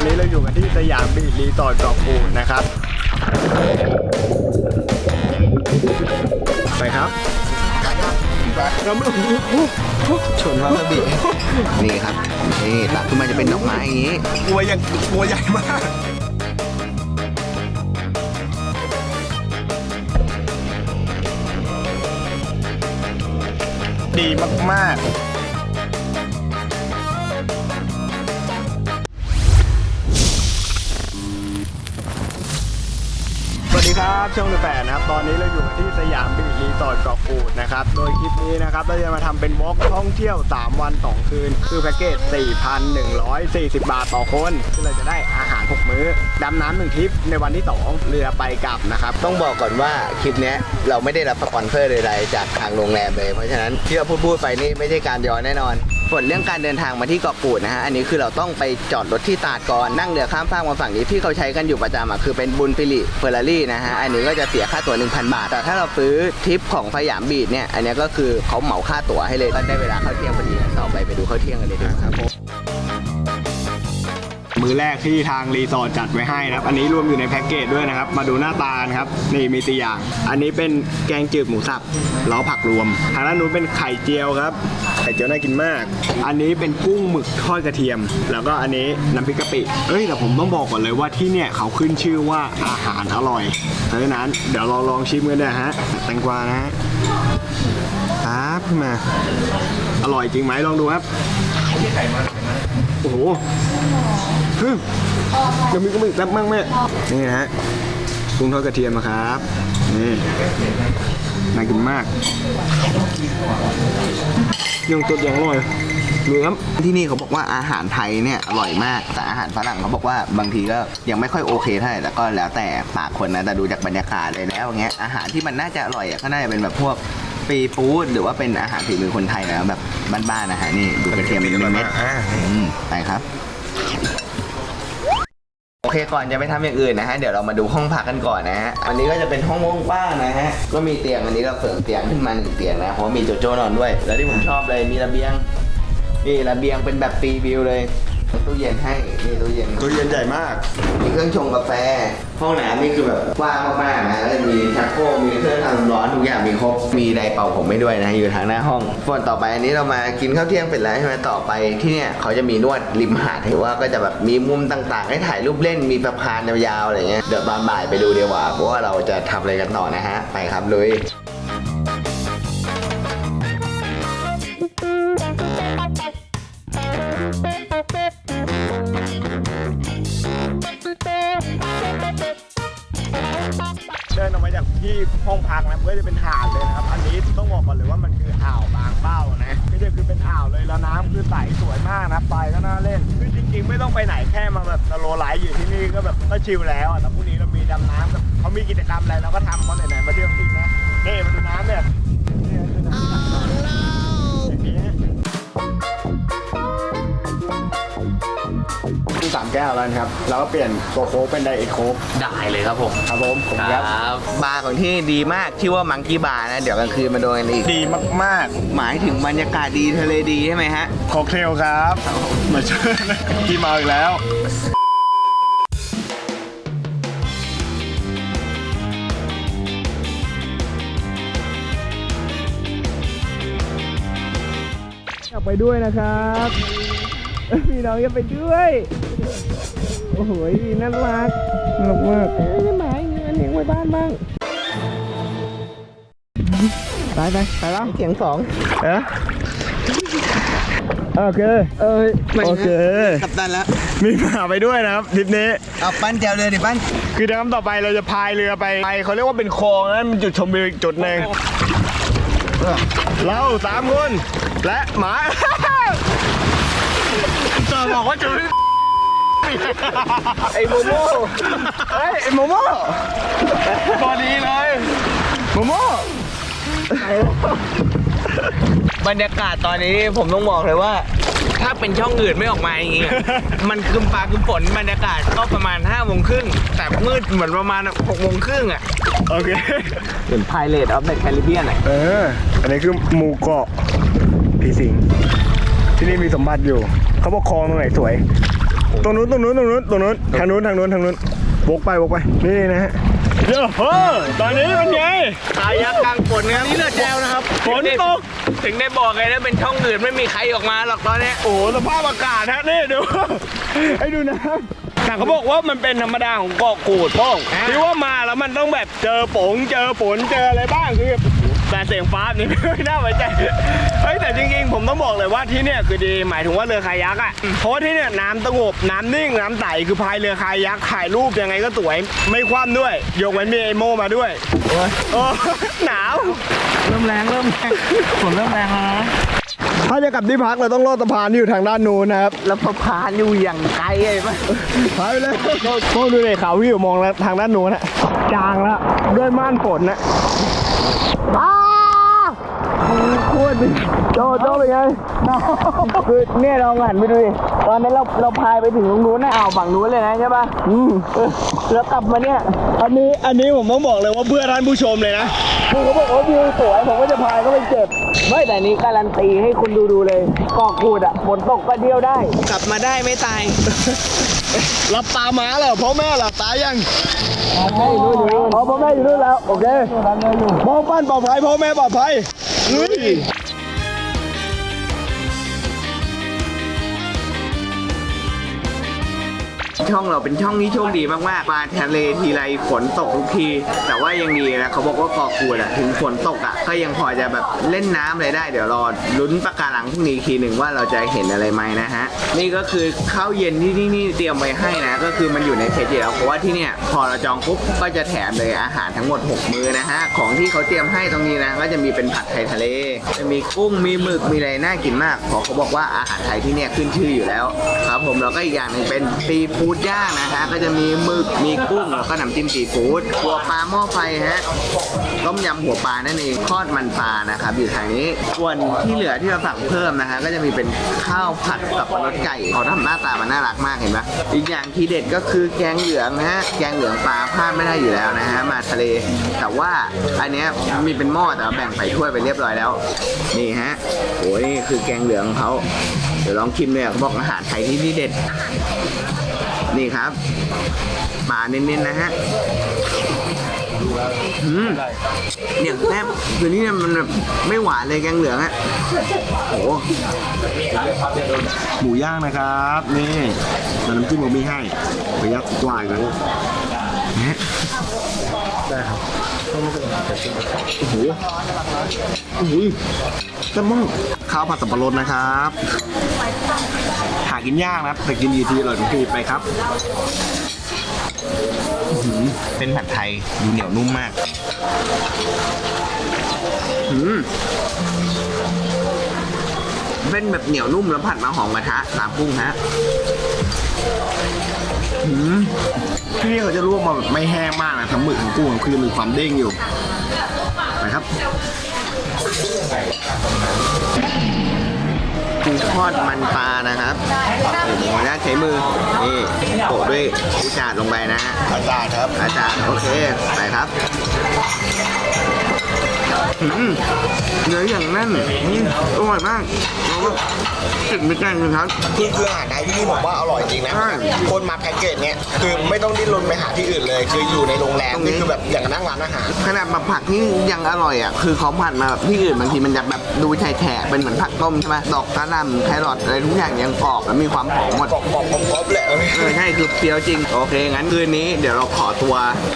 อนนี้เราอยู่กันที่สยามบีชรีสอร์ทเกาะกูดนะครับ ไปครับเราไม่ชนวาซาบินี่ครับ นี่ตักขึ้นมาจะเป็นดอกไม้อย่างนี้ตัวยังตัวใหญ่มากดีมากๆ ครับช่องดอะแปดนะครับ ตอนนี้เราอยู่กันที่สยามบีชรีสอร์ทเกาะกูดนะครับ โดยคลิปนี้นะครับ เราจะมาทำเป็นวอล์กท่องเที่ยว 3 วัน 2 คืน คือแพ็กเกจ 4,140 บาทต่อคนซึ่เราจะได้อาหาร 6 มื้อ ดำน้ำหนึ่งทริปในวันที่ 2 เรือไปกลับนะครับ ต้องบอกก่อนว่าคลิปนี้เราไม่ได้รับสปอนเซอร์ใดๆจากทางโรงแรมเลย เพราะฉะนั้นที่เราพูดพูดๆไปนี่ไม่ใช่การย้อนแน่นอน ส่วนเรื่องการเดินทางมาที่เกาะกูดนะฮะ อันนี้คือเราต้องไปจอดรถที่ตาดก่อน นั่งเรือข้ามฟากมาฝั่งนี้ที่เขาใช้กันอยู่ประจำอะคือเป็นบุญฟิลิเฟอร์รารี่นะฮะ อันนี้ก็จะเสียค่าตั๋ว 1,000 บาท แต่ถ้าเราซื้อทริปของสยามบีดเนี่ย อันนี้ก็คือเขาเหมาค่าตั๋วให้เลย ก็ได้เวลาเข้าเที่ยงพอดีต่อไปไปดูเข้าเที่ยงกันเลยดีกว่าครับ มื้อแรกที่ทางรีสอร์ทจัดไว้ให้นะครับ อันนี้รวมอยู่ในแพ็กเกจด้วยนะครับ มาดูหน้าตานครับ นี่มีสี่อย่าง อันนี้เป็นแกงจืดหมูสับล้อผักรวม ทางด้านนู้นเป็นไข่เจียวครับ ไข่เจียวน่ากินมาก อันนี้เป็นกุ้งหมึกทอดกระเทียม แล้วก็อันนี้น้ำพริกกะปิ เอ้ยแต่ผมต้องบอกก่อนเลยว่าที่เนี่ยเขาขึ้นชื่อว่าอาหารอร่อย เพราะฉะนั้นเดี๋ยวเราลองชิมกันนะฮะ แตงกวานะฮะครับมา อร่อยจริงไหมลองดูครับโอ้โหเฮ้ยเดี๋ยวมีก็มีแป๊บมั่งแม่นี่นะฮะกุ้งทอดกระเทียมนะครับนี่น่ากินมากยังตัวยังอร่อยดูครับที่นี่เขาบอกว่าอาหารไทยเนี่ยอร่อยมาก แต่อาหารฝรั่งเขาบอกว่าบางทีก็ยังไม่ค่อยโอเคเท่าไหร่แต่ก็แล้วแต่ปากคนนะแต่ดูจากบรรยากาศเลยแล้วอย่างเงี้ยอาหารที่มันน่าจะอร่อยอะก็น่าจะเป็นแบบพวกฟรีฟู้ดหรือว่าเป็นอาหารฝีมือคนไทยนะแบบ บ้านๆนะฮะนี่ดูกระเทียมเป็นเม็ดๆอืมไปครับ โอเคก่อนจะไปทำอย่างอื่นนะฮะเดี๋ยวเรามาดูห้องพักกันก่อนนะฮะอันนี้ก็จะเป็นห้องกว้างๆนะฮะก็มีเตียงอันนี้เราเสริมเตียงขึ้นมาหนึ่งเตียงนะเพราะว่ามีโจโจ้นอนด้วย แล้วที่ผมชอบเลยมีระเบียงนี่ระเบียงเป็นแบบฟรีวิวเลยมี ตู้เย็นให้นี่ตู้เย็นตัวเย็นใหญ่มาก มีเครื่องชงกาแฟ ห้องน้ำนี่คือแบบกว้างมากๆนะแล้วมีชักโครกมีเครื่องทำน้ำร้อนทุกอย่างมีครบ มีไดร์เป่าผมให้ด้วยนะอยู่ทางหน้าห้องส่วนต่อไปอันนี้เรามากินข้าวเที่ยงเสร็จแล้วใช่ไหมต่อไปที่เนี่ยเขาจะมีนวดริมหาดถือว่าก็จะแบบมีมุมต่างๆ ให้ถ่ายรูปเล่นมีสะพานยาวๆอะไรเงี้ยเดี๋ยวตอนบ่ายไปดูดีกว่าเพราะว่าเราจะทำอะไรกันต่อนะฮะไปครับลุย เดินออกมาจากที่ห้องพักนะมันก็จะเป็นหาดเลยนะครับ อันนี้ต้องบอกก่อนเลยว่ามันคืออ่าวบางเบ้านะไม่ใช่คือเป็นอ่าวเลยแล้วน้ำคือใสสวยมากนะไปก็น่าเล่นคือจริงๆ ไม่ต้องไปไหนแค่มาแบบสโลไลฟ์อยู่ที่นี่ก็แบบก็ชิลแล้วแต่พรุ่งนี้เรามีดำน้ำแบบเขามีกิจกรรมอะไรเราก็ทำเขาไหนๆมาเที่ยวที่นะนี่มาดูน้ำเนี่ย แก้วแล้วนะครับแล้วก็เปลี่ยนตัวโค้กเป็นไดเอทโค้กได้เลยครับผมครับผมผมครับบาร์ของที่นี่ดีมากชื่อว่ามังกี้บาร์นะ เดี๋ยวกลางคืนมาโดนกันอีก ดีมากหมายถึงบรรยากาศดีทะเลดีใช่ไหมฮะ ๆค็อกเทลครับมาเชิญที่มาอีกแล้วอยากไปด้วยนะครับ พี่น้องอยากไปด้วยโอ้โหน่ารักน่ารักมากเอ้ยหมาเงินเลี้ยงไว้บ้านบ้างไปไปไปแล้วเสียงสองเอ๊ะโอเคเอ้ยโอเคกับตันแล้วมีหมาไปด้วยนะครับทริปนี้เอาปั้นแจวเลยดิปั้นคือทริปต่อไปเราจะพายเรือไปไปเขาเรียกว่าเป็นคลองนั้นมันจุดชมวิวอีกจุดหนึ่งเราสามคนและหมาจะบอกว่าจุด ไอ้โมโม่เฮ้ยไอ้โมโม่ตอนนี้เลย โมโม่บรรยากาศตอนนี้ผมต้องบอกเลยว่า ถ้าเป็นช่องอื่นไม่ออกมาอย่างงี้อะ มันคืมฟ้าคืมฝนบรรยากาศก็ประมาณ5้าโมงครึ่งแต่มืดเหมือนประมาณ6กโมงครึ่งอะโอเค เหมือนพายเลดออฟเดอะแคริบเบียนอะเออ อันนี้คือหมู่เกาะผีสิง ที่นี่มีสมบัติอยู่ เขาบอกคลองตรงไหนสวย ตรงนู้นตรงนู้นตรงนู้นตรงนู้นทางนู้นทางนู้นทางนู้นวกไปวกไปนี่นะฮะเยอะเฮ้อตอนนี้เป็นไงคายักกลางฝนครับนี่เลือดแจวนะครับฝนตกถึงได้บอกไงนะเป็นช่องอื่นไม่มีใครออกมาหรอกตอนเนี้ยโอ้โหสภาพอากาศฮะนี่ดูให้ดูนะแต่เขาบอกว่ามันเป็นธรรมดาของเกาะกูดพ่องที่ว่ามาแล้วมันต้องแบบเจอฝงเจอฝนเจออะไรบ้างคือ แต่เสียงฟ้านี่ไม่น่าไว้ใจเฮ้ยแต่จริงๆ ผมต้องบอกเลยว่าที่เนี่ยคือดีหมายถึงว่าเรือคายักอะเพราะว่าที่เนี่ยน้ำสงบน้ำนิ่งน้ำใสคือพายเรือคายักถ่ายรูปยังไงก็สวยไม่คว่ำด้วยยกเว้นมีไอโมมาด้วยโอ้หนาว เริ่มแรงเริ่มแรงฝนเริ่มแรงแล้วนะถ้าจะกลับที่พักเราต้องลอดสะพานที่อยู่ทางด้านนู้นนะครับ แล้วพอพานอยู่อย่างไกลไอ้ปะพายไปเลยโอ้ดูเลยเขาวิวมองแล้วทางด้านนู้นนะจางแล้วด้วยม่านฝนนะอ้า โคตรดีโจโจเป็นไงคือเนี่ยเราหันไปดูดิตอนนั้นเราเราพายไปถึงตรงนู้นนะอ่าวฝั่งนู้นเลยนะใช่ปะอืมเออแล้วกลับมาเนี่ยอันนี้อันนี้ผมต้องบอกเลยว่าเพื่อท่านผู้ชมเลยนะคือเขาบอกว่าวิวสวยผมก็จะพายก็ไปเจ็บไม่แต่นี้การันตีให้คุณดูดูเลยเกาะกูดอะฝนตกก็เดียวได้ กลับมาได้ไม่ตายหลับตาม้าเหรอพ่อแม่หลับตายังพ่อแม่อยู่นู่นอ๋อพ่อแม่อยู่นู่นแล้วโอเคมองปั้นปลอดภัยพ่อแม่ปลอดภัย เช่องเราเป็นช่องที่โชคดีมากๆมาทะเลทีไรฝนตกทุกที แต่ว่ายังดีนะเขาบอกว่าเกาะกูดอะถึงฝนตกอะก็ยังพอจะแบบเล่นน้ำอะไรได้ เดี๋ยวรอลุ้นประการังพรุ่งนี้อีกทีหนึ่งว่าเราจะเห็นอะไรไหมนะฮะ นี่ก็คือข้าวเย็นที่ที่นี่เตรียมไว้ให้นะ ก็คือมันอยู่ในเพจอยู่แล้วเพราะว่าที่เนี่ยพอเราจองปุ๊บก็จะแถมเลยอาหารทั้งหมด 6 มื้อนะฮะ ของที่เขาเตรียมให้ตรงนี้นะ ก็จะมีเป็นผัดไทยทะเล จะมีกุ้งมีหมึกมีอะไรน่ากินมากเพราะเขาบอกว่าอาหารไทยที่เนี่ยขึ้นชื่ออยู่แล้วครับผมแล้วก็อีกอย่างหนึ่งเป็นซีฟู้ดย่างนะฮะก็จะมีหมึกมีกุ้งแล้วก็น้ำจิ้มซีฟู้ดหัวปลาหม้อไฟฮะต้มยำหัวปลานั่นเองทอดมันปลานะครับอยู่ทางนี้ส่วนที่เหลือที่เราสั่งเพิ่มนะฮะก็จะมีเป็นข้าวผัดกับรสไก่เขาทำหน้าตามันน่ารักมากเห็นปะอีกอย่างทีเด็ดก็คือแกงเหลืองฮะแกงเหลืองปลาพลาดไม่ได้อยู่แล้วนะฮะมาทะเล แต่ว่าอันนี้มีเป็นหม้อแต่แบ่งใส่ถ้วยไปเรียบร้อยแล้ว นี่ฮะโอ้ยคือแกงเหลืองของเขาเดี๋ยวลองชิมเลยเขาบอกอาหารไทยที่นี่เด็ด นี่ครับปลาเน้นๆนะฮะอืมเนี่ยแซ่บคือนี่มันแบบไม่หวานเลยแกงเหลืองอะโอ้โหหมูย่างนะครับ นี่แต่น้ำจิ้มผมมีให้ไปยัดกวายกันนะได้ครับโอ้โหโอ้โห จะมั่งข้าวผัดสับปะรดนะครับ หากินยากนะแต่กินกี่ทีอร่อยทุกทีไปครับเป็นผัดไทยดูเหนียวนุ่มมากอืมเป็นแบบเหนียวนุ่มแล้วผัดมาหอมกระทะตามกุ้งฮะที่นี่เขาจะลวกมาแบบไม่แห้งมากนะทั้งหมึกทั้งกุ้งคือมีความเด้งอยู่ไปครับ คุณรู้ยังไงว่าตรงนั้น ปูทอดมันปลานะครับหัวหน้าใช้มือ นี่โปะด้วยกุจาดลงไปนะฮะอาจารย์ครับ อาจารย์โอเค ไปครับอืมเนื้ออย่างแน่นอืมอร่อยมากแล้วก็ติดไม่แกล้งเลยครับคือคืออาหารไทยที่นี่ผมว่าอร่อยจริงนะใช่คนมาแพ็กเกจเนี้ยคือไม่ต้องดิ้นรนไปหาที่อื่นเลย คืออยู่ในโรงแรมตรงนี้นี่คือแบบอย่างกับนั่งร้านอาหาร ขนาดมาผักที่ยังอร่อยอะ คือเขาผัดมาแบบที่อื่นบางทีมันจะแบบดูแฉะๆเป็นเหมือนผักต้มใช่ไหมดอกกระหล่ำแครอทอะไรทุกอย่างยังกรอบและมีความหอมหมดกรอบกรอบกรอบกรอบแหละเออใช่คือเปรี้ยวจริง โอเค งั้นคืนนี้เดี๋ยวเราขอตัว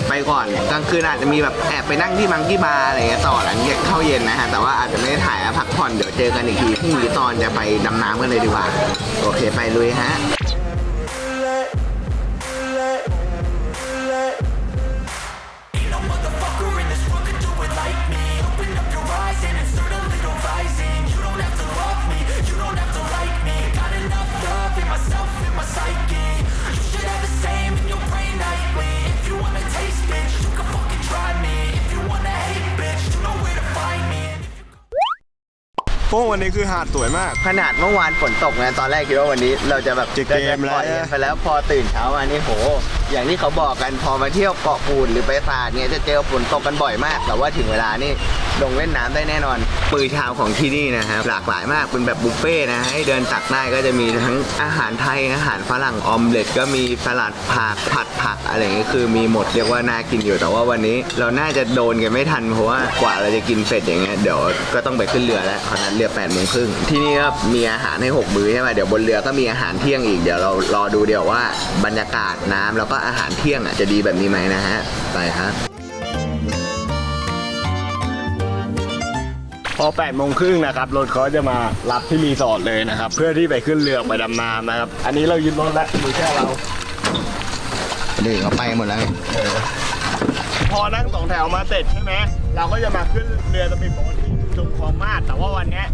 ไปก่อนกลางคืนอาจจะมีแบบแอบไปนั่งที่มังกี้บาร์อะไรเงี้ยต่อหลังเย็นเข้าเย็นนะฮะแต่ว่าอาจจะไม่ได้ถ่ายอะพักผ่อนเดี๋ยวเจอกันอีกทีพรุ่งนี้ตอนจะไปดำน้ำกันเลยดีกว่า โอเคไปลุยฮะ โป้วันนี้คือหาดสวยมาก ขนาดเมื่อวานฝนตกนะตอนแรกคิดว่าวันนี้ เราจะแบบจะเกมแล้วปล่อยไปแล้วพอตื่นเช้ามานี่โห อย่างที่เขาบอกกันพอมาเที่ยวเกาะกูดหรือไปตาดเนี่ยจะเจอฝนตกกันบ่อยมาก แต่ว่าถึงเวลานี่ลงเล่นน้ำได้แน่นอนมื้อช้าของที่นี่นะครับหลากหลายมากเป็นแบบบุฟเฟ่ต์นะให้เดินตักได้ก็จะมีทั้งอาหารไทยอาหารฝรั่งออมเล็ตก็มีสลัดผักผัดผักอะไรอย่างเงี้ยคือมีหมดเรียกว่าน่ากินอยู่แต่ว่าวันนี้เราน่าจะโดนกันไม่ทันเพราะว่ากว่าเราจะกินเสร็จอย่างเงี้ยเดี๋ยวก็ต้องไปขึ้นเรือแล้วเพราะนั้นเรือ8ปดโมงครึ่งที่นี่ก็มีอาหารให้หกมื้อใช่ไหมเดี๋ยวบนเรือก็มีอาหารเที่ยงอีกเดี๋ยวเรารอดูเดี๋ยวว่าบรรยากาศน้ำแล้วก็อาหารเที่ยงอะจะดีแบบนี้ไหมนะฮะ ไปครับ พอ8โมงครึ่งนะครับ รถเขาจะมารับที่รีสอร์ทเลยนะครับ เพื่อที่ไปขึ้นเรือไปดำน้ำนะครับ อันนี้เรายึดรถแล้วมีแค่เราคนอื่นเขาไปหมดแล้วไงพอนั่งสองแถวมาเสร็จใช่ไหมเราก็จะมาขึ้นเรือสปีดโบ๊ทที่ชมคลองมาดแต่ว่าวันเนี้ย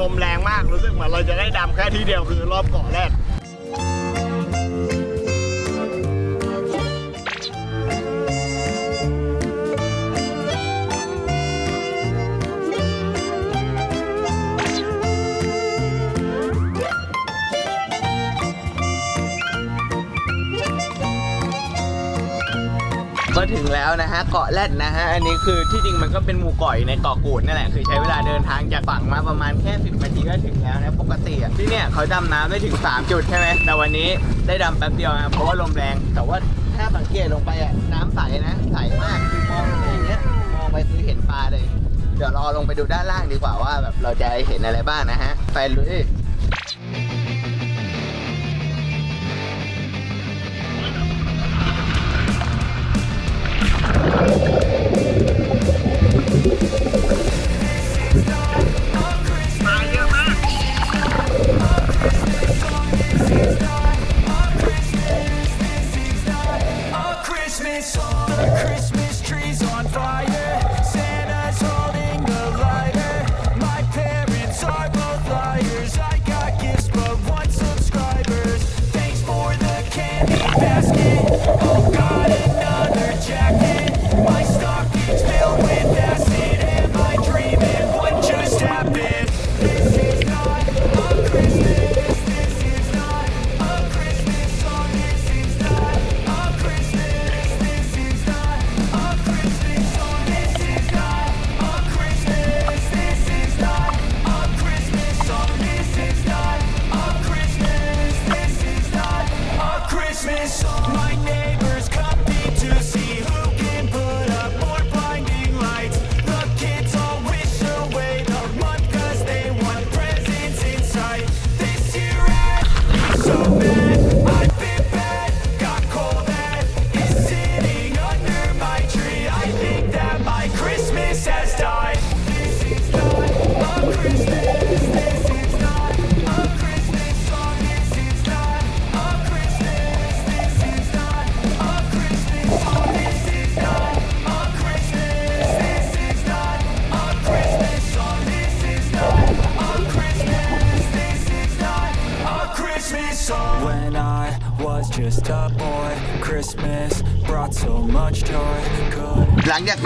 ลมแรงมากรู้สึกเหมือนเราจะได้ดำแค่ที่เดียวคือรอบเกาะแรก ถึงแล้วนะฮะเกาะแรดนะฮะอันนี้คือที่จริงมันก็เป็นหมู่เกาะในเกาะกูดนั่นแหละคือใช้เวลาเดินทางจากฝั่งมาประมาณแค่ 10นาทีก็ถึงแล้วนะปกติที่เนี่ยเขาดำน้ำได้ถึง 3 จุดใช่ไหมแต่วันนี้ได้ดำแป๊บเดียวนะเพราะว่าลมแรง แต่ว่าถ้าสังเกตลงไปอะน้ำใสนะใสมากคือมองอย่างเงี้ยมองไปคือเห็นปลาเลย เดี๋ยวรอลงไปดูด้านล่างดีกว่าว่าแบบเราจะเห็นอะไรบ้างนะฮะไปลุย A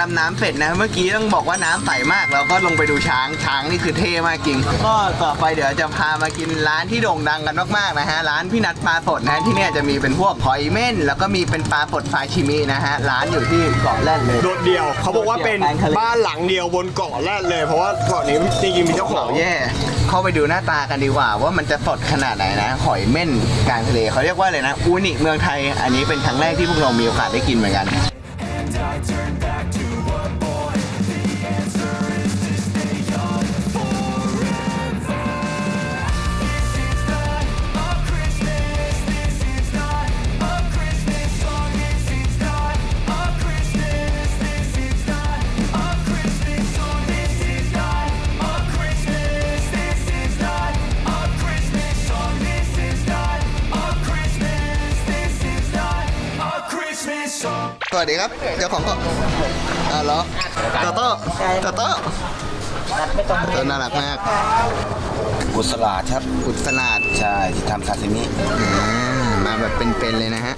ดำน้ำเสร็จนะ เมื่อกี้ต้องบอกว่าน้ำใสมากเราก็ลงไปดูช้างช้างนี่คือเท่มากจริง ก็ต่อไปเดี๋ยวจะพามากินร้านที่โด่งดังกันมากๆนะฮะร้านพี่นัทปลาสดนะที่เนี่ยจะมีเป็นพวกหอยเม่น แล้วก็มีเป็นปลาสดซาชิมินะฮะร้านอยู่ที่เกาะแรดเลย โดดเดียว เขาบอกว่าเป็นโดดเดี่ยวกลางทะเล บ้านหลังเดียวบนเกาะแรกเลย เพราะว่าเกาะนี้จริงๆมีเจ้าของ แย่ เข้าไปดูหน้าตากันดีกว่า ว่ามันจะสดขนาดไหนนะ หอยเม่นกลางทะเลเขาเรียกว่าอะไรนะอูนิเมืองไทย อันนี้เป็นครั้งแรกที่พวกเรามีโอกาสได้กินเหมือนกัน สวัสดีครับ เจ้าของเกาะอ่าเหรอโตโต้โตโต้โตน่ารักมากกุศลาครับอุดสลัดใช่ที่ทำซาซิมิอ่ามาแบบเป็นๆเลยนะฮะ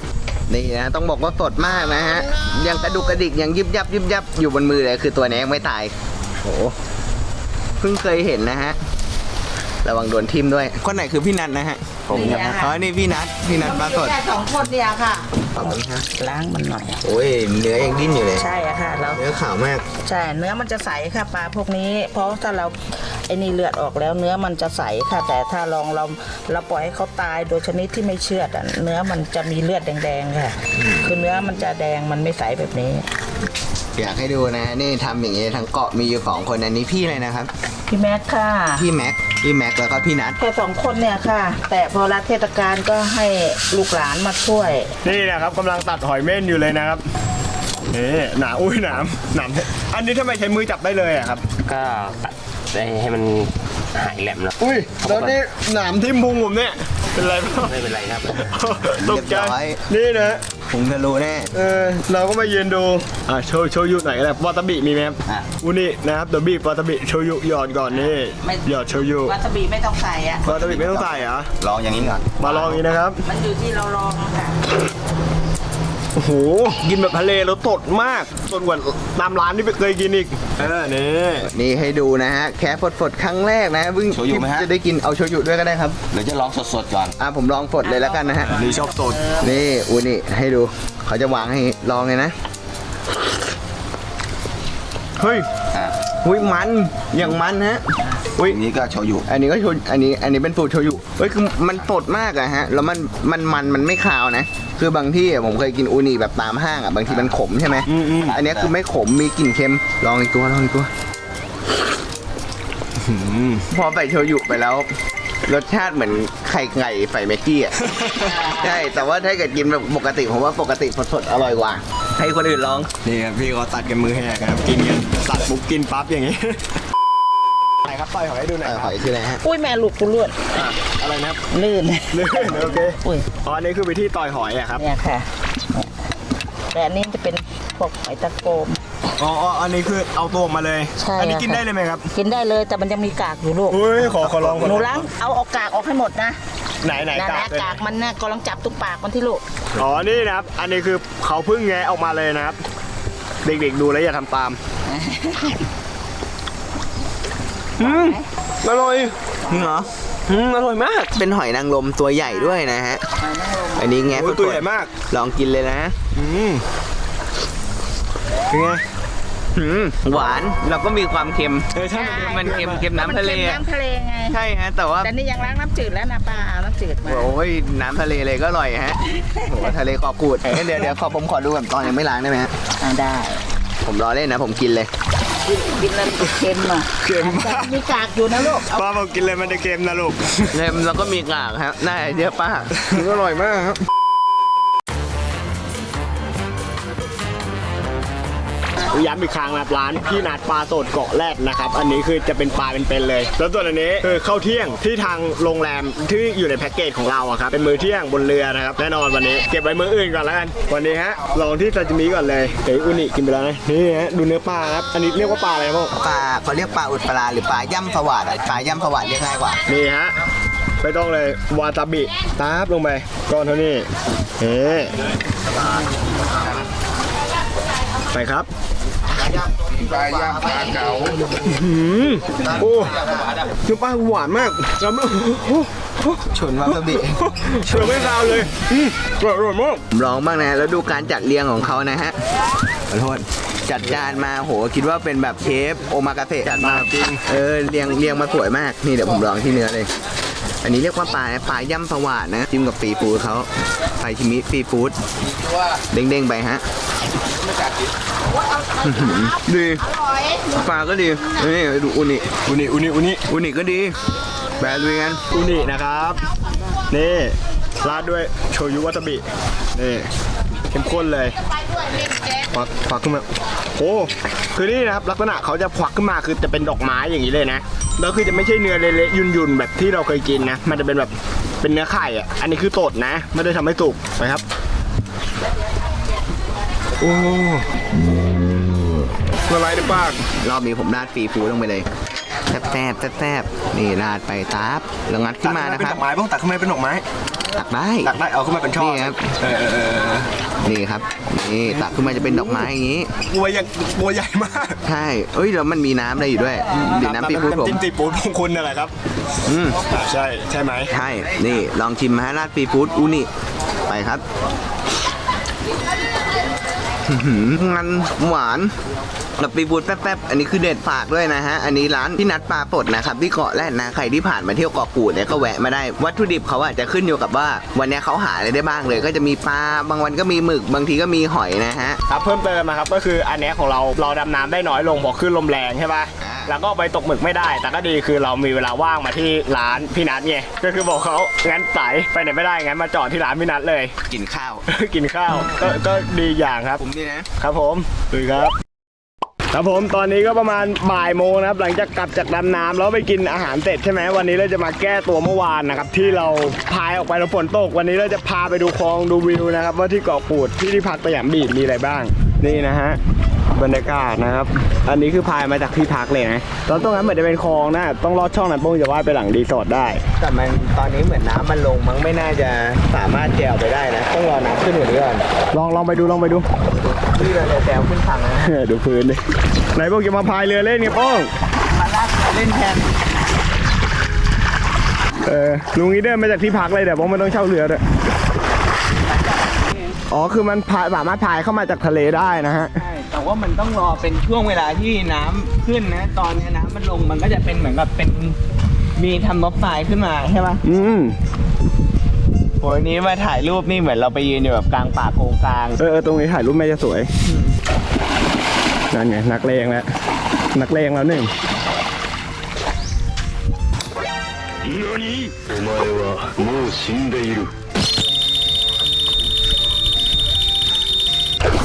นี่นะต้องบอกว่าสดมากนะฮะยังกระดุกกระดิกยังยิบยับยิบยับอยู่บนมือเลยคือตัวนี้ยังไม่ตายโหเพิ่งเคยเห็นนะฮะ ระวังโดนทิ่มด้วย คนไหนคือพี่นัทนะฮะ ผมครับ อ๋อ นี่พี่นัท พี่นัทปลาสดแค่สองคนเนี่ยค่ะ ขอบคุณครับล้างมันหน่อยโอ้ย เนื้อยังดิ้นอยู่เลย ใช่อะค่ะเราเนื้อขาวมาก ใช่เนื้อมันจะใสค่ะปลาพวกนี้ เพราะถ้าเราไอ้นี่เลือดออกแล้วเนื้อมันจะใสค่ะ แต่ถ้าลองเราเราปล่อยให้เขาตายโดยชนิดที่ไม่เชือดอะเนื้อมันจะมีเลือดแดงๆค่ะ คือเนื้อมันจะแดงมันไม่ใสแบบนี้ อยากให้ดูนะ นี่ทำอย่างนี้ทั้งเกาะมีอยู่สองคนอันนี้พี่เลยนะครับ พี่แม็กค่ะ พี่แม็ก พี่แม็กแล้วก็พี่นัท แค่สองคนเนี่ยค่ะ แต่พอรัฐเทศกาลก็ให้ลูกหลานมาช่วย นี่นะครับกำลังตัดหอยเม่นอยู่เลยนะครับนี่หนาอุ้ยหนามหนามอันนี้ทำไมใช้มือจับได้เลยอะครับ ก็ตัดให้มันหายแหลมแล้วอุ้ยแล้วนี่หนามทิ่มพุงผมเนี่ย เป็นไรเปล่าไม่เป็นไรครับ ตกใจนี่นะ ผมจะรู้แน่ เออเราก็มายืนดู อ่าโชว์โชยุหน่อยก็ได้วาตาบิมีไหมครับอะ อุนี่นะครับเดี๋ยวบีบวาตาบิโชยุหยอดก่อนนี่ไม่ หยอดโชยุวาซาบิไม่ต้องใส่อะวาตาบิไม่ต้องใส่เหรอลองอย่างนี้ก่อนมาลองนี้นะครับ มันอยู่ที่เราลองอะค่ะ โอ้โห กินแบบทะเลแล้วสดมากสดกว่าตามร้านที่เคยกินอีก เออนี่ นี่ให้ดูนะฮะ แค่ฝดๆครั้งแรกนะเพิ่งโชยุไหมฮะ จะได้กินเอาโชยุด้วยก็ได้ครับ เดี๋ยวจะลองสดๆก่อน อะผมลองฝดเลยแล้วกันนะฮะ นี่ชอบสดนี่อูนี่ให้ดู เขาจะวางให้ลองเลยนะ เฮ้ยอะอุ้ยมันอย่างมันฮะ อุ้ยอันนี้ก็โชยุอันนี้ก็โชยอันนี้อันนี้เป็นสูตรโชยุเฮ้ยคือมันสดมากอะฮะ แล้วมันมันมันมันไม่คาวนะ คือบางที่อะผมเคยกินอูนิแบบตามห้างอะบางทีมันขมใช่ไหมอืมอืมอันเนี้ยคือไม่ขมมีกลิ่นเค็มลองอีกตัวลองอีกตัวพอใส่โชยุไปแล้ว รสชาติเหมือนไข่ไก่ใส่แม็กกี้อะใช่แต่ว่าถ้าเกิดกินแบบปกติผมว่าปกติสดๆอร่อยกว่า ให้คนอื่นลอง นี่ครับพี่เขาตัดกันมือแหกนะครับกินกันตัดปุ๊บกินปั๊บอย่างนี้ไหน ครับต่อยหอยให้ดูหน่เออยอคหรับอยคืออะไรฮะ อุ้ยแม่ลูกกูเลือดอะอะไรนะครับลื่น ลื่นโอเคอุ้ย อ๋ออันนี้คือวิธีต่อยหอยอะครับ เนี่ยค่ะ แต่อันนี้จะเป็นพวกหอยตะโกม อ๋ออ๋ออันนี้คือเอาตัวออกมาเลย ใช่อันี้ค่ะกินได้เลยไหมครับกินได้เลยแต่มันยังมีกากอยู่ลูกเฮ้ยขอขอลองขอหนูลองล้างเอาออกกากออกให้หมดนะไหนไหนนั่นกานะกเลยกากมันเนี่ยกำลังจับตุ๊กปากมันที่ลูก อ๋อ นี่นะครับ อันนี้คือเขาเพิ่งแงะออกมาเลยนะครับ เด็กๆดูแล้วอย่าทำตาม อืมอร่อยจริงเหรออืมอร่อยมาก เป็นหอยนางรมตัวใหญ่ด้วยนะฮะ อันนี้แงะโอ้ยตัวใหญ่มาก ลองกินเลยนะอืมเป็นไงหืมหวานแล้วก็มีความเค็ม เออใช่มันเค็มเค็มน้ำทะเลมันอะน้ำทะเลไง ใช่ฮะ แต่ว่า แต่นี่ยังล้างน้ำจืดแล้วนะป้าเอาน้ำจืดมา โอ้ยน้ำทะเลเลยก็อร่อยฮะโหทะเลกอกูดเดี๋ยวเดี๋ยวขอผมขอดูแบบตอนยังไม่ล้างได้ไหมฮะอ่าได้ ผมรอเล่นนะผมกินเลย กินแล้วมันจะเค็มอะเค็มแต่มากมีกากอยู่นะลูกป้าบอกกินเลยมันจะเค็มนะลูก เค็มแล้วก็มีกากฮะน่าเยอะป้าอร่อยมากครับ ย้ำอีกครั้งนะครับร้านพี่นัดปลาสดเกาะแรดนะครับ อันนี้คือจะเป็นปลาเป็นๆเลย แล้วส่วนอันนี้คือข้าวเที่ยงที่ทางโรงแรมที่อยู่ในแพ็กเกจของเราอะครับเป็นมื้อเที่ยงบนเรือนะครับแน่นอนวันนี้เก็บไว้มื้ออื่นก่อนแล้วกันวันนี้ฮะลองที่ซาจิมิก่อนเลยเฮ้ยอุนิกินไปแล้วนะนี่ฮะดูเนื้อปลาครับอันนี้เรียกว่าปลาอะไรบ้างปลาเขาเรียกปลาอุดปลาหรือปลาย่ำสวัสดอะปลาย่ำสวัสดเรียกง่ายกว่านี่ฮะไม่ต้องเลยวาตาบิตาบลงไปก้อนเท่านี้เฮ้ ไปครับปลาย่างปลาเก๋าโอ้คือปลาหวานมากแล้วไม่โอ้โหชนวาซาบิเชื่อไม่คาวเลยอืมอร่อยมากผมลองบ้างนะแล้วดูการจัดเรียงของเขานะฮะขอโทษจัดจานมาโหคิดว่าเป็นแบบเชฟโอมากาเสะจัดมาจริงเออเรียงเรียงมาสวยมากนี่เดี๋ยวผมลองที่เนื้อเลยอันนี้เรียกว่าปลาปลาย่ำสวัสดนะจิ้มกับซีฟู้ดเขาไปชิมิซีฟู้ดเด้งๆไปฮะ อื้อหือดีปลาก็ดีนี่ดูอุนิอุนิอุนิอุนิอุนิก็ดีแบรลุยกันอุนินะครับนี่ราดด้วยโชยุวาซาบินี่เข้มข้นเลยควักควักขึ้นมาโอ้คือนี่นะครับลักษณะเขาจะควักขึ้นมาคือจะเป็นดอกไม้อย่างนี้เลยนะแล้วคือจะไม่ใช่เนื้อเละๆยุ่นๆแบบที่เราเคยกินนะมันจะเป็นแบบเป็นเนื้อไข่อะอันนี้คือสดนะ ไม่ได้ทำให้สุกนะครับ โอ้ละลายในปาก รอบนี้ผมราดซีฟู้ดลงไปเลยแซ่บแซ่บแซ่บๆนี่ราดไปตับแล้วงัดขึ้นมานะเป็นครัดบอกไม้บ้างตักขึ้นมาเป็นดอกไม้ตักได้ตักได้เอาขึ้นมาเป็นช่อนี่ครับเออเออเออนี่ครับนี่ตักขึ้นมาจะเป็นดอกไม้อย่างนี้ตัวใหญ่ตัวใหญ่มากใช่เอ้ยแล้วมันมีน้ำอะไรอยู่ด้วยดื่มน้ำปีพูดผมจิ้มซีฟู้ดของคุณนั่นแหละครับอืมอ่าใช่ใช่ไหมใช่นี่ลองชิมฮะราดปีฟูดอูนี่ไปครับอื้อหือ มันหวานกับปีบูดแป๊บๆ อันนี้คือเด็ดฝากด้วยนะฮะ อันนี้ร้านที่นัดปลาปดนะครับที่เกาะแรดนะ ใครที่ผ่านมาเที่ยวเกาะกูดเนี่ยก็แวะมาได้ วัตถุดิบเขาอาจจะขึ้นอยู่กับว่า วันนี้เขาหาอะไรได้บ้างเลย ก็จะมีปลา บางวันก็มีหมึก บางทีก็มีหอยนะฮะ ครับเพิ่มเติมนะครับก็คืออันเนี้ยของเราเราดำน้ำได้น้อยลงเพราะขึ้นลมแรงใช่ปะ แล้วก็ไปตกหมึกไม่ได้ แต่ก็ดีคือเรามีเวลาว่างมาที่ร้านพี่นัทไงก็คือบอกเขางั้นสายไปไหนไม่ได้งั้นมาจอดที่ร้านพี่นัทเลย กินข้าว กินข้าวก็ก็ดีอย่างครับ ผมนี่นะ ครับผมสวัสดีครับครับผมตอนนี้ก็ประมาณบ่ายโมงนะครับ หลังจากกลับจากดำน้ำแล้วไปกินอาหารเสร็จใช่ไหมวันนี้เราจะมาแก้ตัวเมื่อวานนะครับ ที่เราพายออกไปแล้วฝนตก วันนี้เราจะพาไปดูคลองดูวิวนะครับ ว่าที่เกาะกูดที่ที่พักสยามบีดมีอะไรบ้าง นี่นะฮะ บรรยากาศนะครับ อันนี้คือพายมาจากที่พักเลยนะตอนตรงนั้นเหมือนจะเป็นคลองนะ ต้องลอดช่องนั้นโป้งจะว่ายไปหลังรีสอร์ทได้ แต่มันตอนนี้เหมือนน้ำมันลงมั้งไม่น่าจะสามารถแจวไปได้นะ ต้องรอน้ำขึ้นกว่านี้ก่อนลองลองไปดูลองไปดูที่เราจะแจวขึ้นฝั่งนะดูพื้นดิไหนพวกจะมาพายเรือเล่นไงโป้งมาลากเล่นแทนเออลุงนี้เดินมาจากที่พักเลยเดี๋ยวผมไม่ต้องเช่าเรือด้วยอ๋อคือมันพายสามารถพายเข้ามาจากทะเลได้นะฮะใช่แต่ ว่ามันต้องรอเป็นช่วงเวลาที่น้ำขึ้นนะ ตอนนี้น้ำมันลงมันก็จะเป็นเหมือนกับเป็นมีทำนบทรายขึ้นมาใช่ปะอืมโหวันนี้มาถ่ายรูปนี่เหมือนเราไปยืนอยู่แบบกลางป่าโกงกลาง เออเออตรงนี้ถ่ายรูปแม่จะสวยนั่นไงนักเลงแล้วนักเลงแล้วหนึ่ง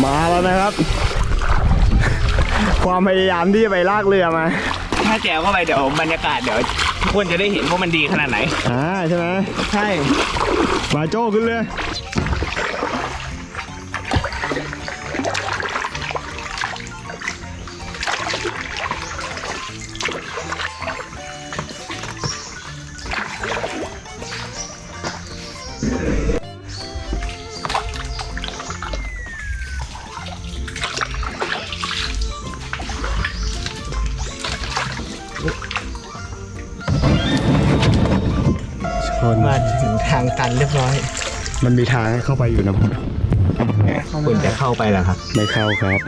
มาแล้วนะครับ ความพยายามที่จะไปลากเรือมาถ้าแจวเข้าไปเดี๋ยวบรรยากาศเดี๋ยวทุกคนจะได้เห็นว่ามันดีขนาดไหนอ่าใช่ไหมใช่มาโจ้ขึ้นเลย มันมีทางให้เข้าไปอยู่นะผมคุณจะเข้าไปเหรอครับไม่เข้าครับ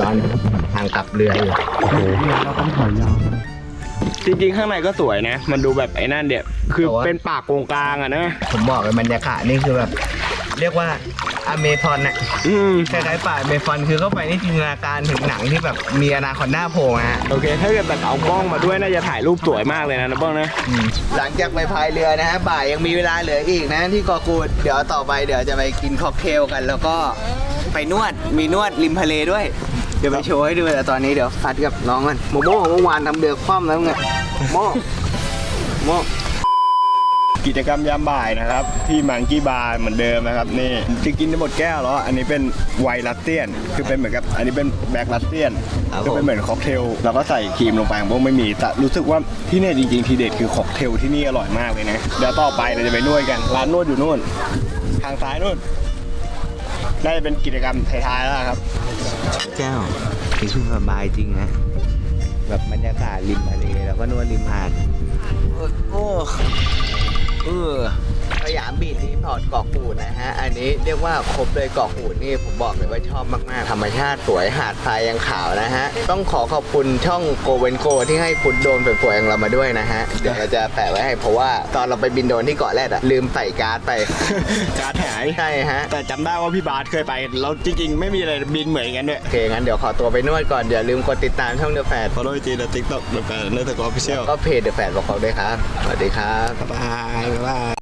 ตอนทางกลับเรืออยู่โอเคเราต้องถอยยาวจริงๆ ข้างในก็สวยนะ มันดูแบบไอ้นั่นเดียคือแต่ว่าเป็นป่าโกงกลางอะนะ ผมบอกเลยบรรยากาศนี่คือแบบ เรียกว่า อเมซอนอะอืม คล้ายๆป่าอเมซอนคือเข้าไปนี่จินตนาการถึงหนังที่แบบมีอนาคอนด้าโผล่มาฮะโอเค ถ้าเกิดแบบเอากล้องมาด้วยน่าจะถ่ายรูปสวยมากเลยนะนะบ้องนะ หลังจากไปพายเรือนะฮะบ่ายยังมีเวลาเหลืออีกนะที่เกาะกูดเดี๋ยวต่อไปเดี๋ยวจะไปกินค็อกเทลกัน แล้วก็ไปนวดมีนวดริมทะเลด้วย เดี๋ยวไปโชว์ให้ดูแต่ตอนนี้เดี๋ยวฟัดกับน้องกันโมโม่เมื่อวานทำเรือคว่ำแล้วไงโมโม่โม กิจกรรมยามบ่ายนะครับ ที่มังกี้บาร์เหมือนเดิมนะครับ นี่จะกินได้หมดแก้วแล้วอันนี้เป็นไวน์ลัสเตียน คือเป็นเหมือนกับอันนี้เป็นแบล็กลัสเตียนคือเป็นเหมือนค็อกเทลแล้วก็ใส่ครีมลงไปของพวกไม่มีแต่รู้สึกว่าที่เนี่ยจริงๆทีเด็ดคือค็อกเทลที่นี่อร่อยมากเลยนะเดี๋ยวต่อไปเราจะไปนวดกันร้านนวดอยู่นู่น ทางซ้ายนู่นน่าจะเป็นกิจกรรมท้ายๆแล้วครับ เจ้านี่คือสบายจริงนะ แบบบรรยากาศริมทะเลแล้วก็นวดริมหาด โอ้ โอ้เออ สยามบีดรีพอร์ตเกาะกูดนะฮะ อันนี้เรียกว่าครบเลยเกาะกูดนี่ผมบอกเลยว่าชอบมากๆ ธรรมชาติสวยหาดทรายยังขาวนะฮะ ต้องขอขอบคุณช่องโกเวนโกที่ให้ฟุตโดรนสวยๆของเรามาด้วยนะฮะ เดี๋ยวเราจะแปะไว้ให้เพราะว่าตอนเราไปบินโดรนที่เกาะแรดอะลืมใส่การ์ดไป การดหายใช่ฮะ แต่จำได้ว่าพี่บาสเคยไปแล้วจริงๆ ไม่มีอะไรบินเหมือนกันด้วยโอเคงั้นเดี๋ยวขอตัวไปนวดก่อนอย่าลืมกดติดตามช่องเดอะแฟ follow จีและ TikTok แบบเนื้อตะกอพิเชียลก็เพจเดอะแฟบอกเขาด้วยครับสวัสดีครับบ๊ายบายบ๊ายบาย